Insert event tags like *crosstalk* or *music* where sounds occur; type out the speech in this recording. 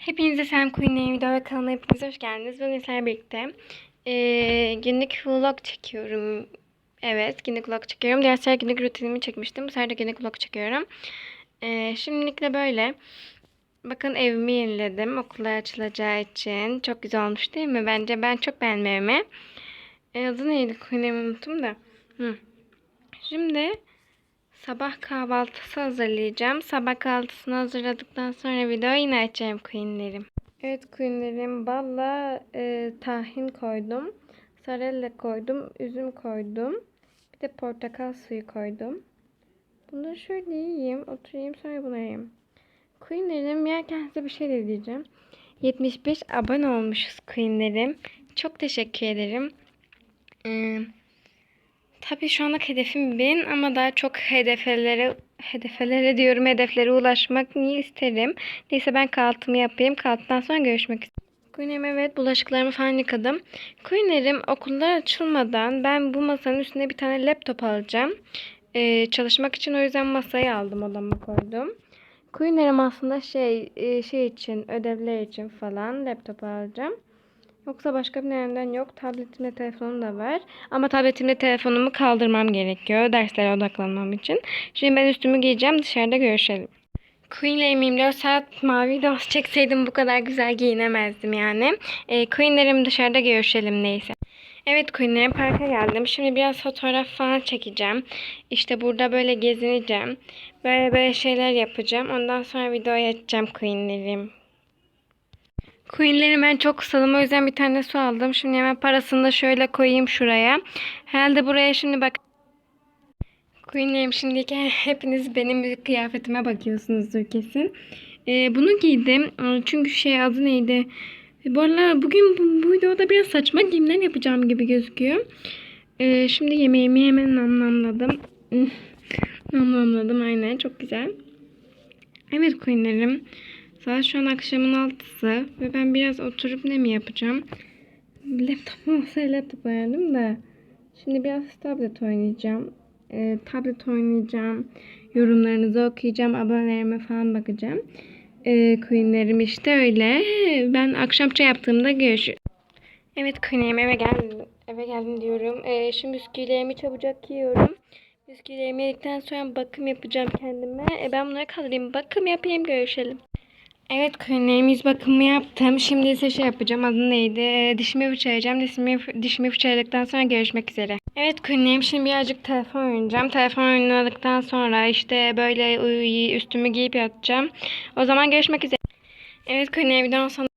Hepinize Selam Queen'in video ve kanalıma hepiniz hoş geldiniz. Bugün sizlerle birlikte eee, günlük vlog çekiyorum. Evet günlük vlog çekiyorum. Diğer sefer günlük rutinimi çekmiştim. Bu sefer de günlük vlog çekiyorum. Eee şimdilik de böyle. Bakın evimi yeniledim. Okullar açılacağı için. Çok güzel olmuş değil mi? Bence ben çok beğendim evimi. E, adı neydi? Queen'imi unuttum da. Hı. Şimdi Sabah kahvaltısı hazırlayacağım. Sabah kahvaltısını hazırladıktan sonra video yine açacağım queenlerim. Evet queenlerim balla e, tahin koydum. Sarella koydum. Üzüm koydum. Bir de portakal suyu koydum. Bunları şöyle yiyeyim. Oturayım sonra bunu yiyeyim. Queenlerim yerken size bir şey de diyeceğim. 75 abone olmuşuz queenlerim. Çok teşekkür ederim. Ee, Tabii şu anlık hedefim bin ama daha çok hedeflere hedeflere diyorum hedeflere ulaşmak niye isterim. Neyse ben kahvaltımı yapayım. Kahvaltıdan sonra görüşmek üzere. Queen'im evet bulaşıklarımı falan yıkadım. Queen'lerim okullar açılmadan ben bu masanın üstüne bir tane laptop alacağım. Ee, çalışmak için o yüzden masayı aldım odama koydum. Queen'lerim aslında şey e, şey için ödevler için falan laptop alacağım. Yoksa başka bir nedenden yok. Tabletimle telefonum da var. Ama tabletimle telefonumu kaldırmam gerekiyor. Derslere odaklanmam için. Şimdi ben üstümü giyeceğim. Dışarıda görüşelim. Queen'lerim 24 saat mavi dans çekseydim bu kadar güzel giyinemezdim yani. E, Queen'lerim dışarıda görüşelim neyse. Evet Queen'lerim parka geldim. Şimdi biraz fotoğraf falan çekeceğim. İşte burada böyle gezineceğim. Böyle böyle şeyler yapacağım. Ondan sonra videoya açacağım Queen'lerim. Queen'leri ben çok susadım. O yüzden bir tane su aldım. Şimdi hemen parasını da şöyle koyayım şuraya. Herhalde buraya şimdi bak. Queen'lerim şimdiki hepiniz benim bir kıyafetime bakıyorsunuzdur kesin. Ee, bunu giydim. Ee, Çünkü şey adı neydi? Bu aralar bugün bu, bu videoda biraz saçma giyimler yapacağım gibi gözüküyor. Ee, şimdi yemeğimi hemen namlamladım. *laughs* namlamladım aynen çok güzel. Evet Queen'lerim. Saat şu an akşamın altısı ve ben biraz oturup ne mi yapacağım? Laptop masaya laptop ayarladım da. Şimdi biraz tablet oynayacağım. Ee, tablet oynayacağım. Yorumlarınızı okuyacağım. Abonelerime falan bakacağım. Ee, Queen'lerim işte öyle. Ben akşam çay yaptığımda görüşürüz. Evet Queen'lerim eve geldim. Eve geldim diyorum. Ee, şimdi bisküvilerimi çabucak yiyorum. Bisküvilerimi yedikten sonra bakım yapacağım kendime. E, ben bunları kaldırayım. Bakım yapayım görüşelim. Evet Queen'lerim yüz bakımı yaptım. Şimdi ise şey yapacağım. Adı neydi? Ee, Dişimi fırçalayacağım. Dişimi, dişimi fırçaladıktan sonra görüşmek üzere. Evet Queen'lerim şimdi birazcık telefon oynayacağım. Telefon oynadıktan sonra işte böyle üstümü giyip yatacağım. O zaman görüşmek üzere. Evet Queen'lerim videonun sonuna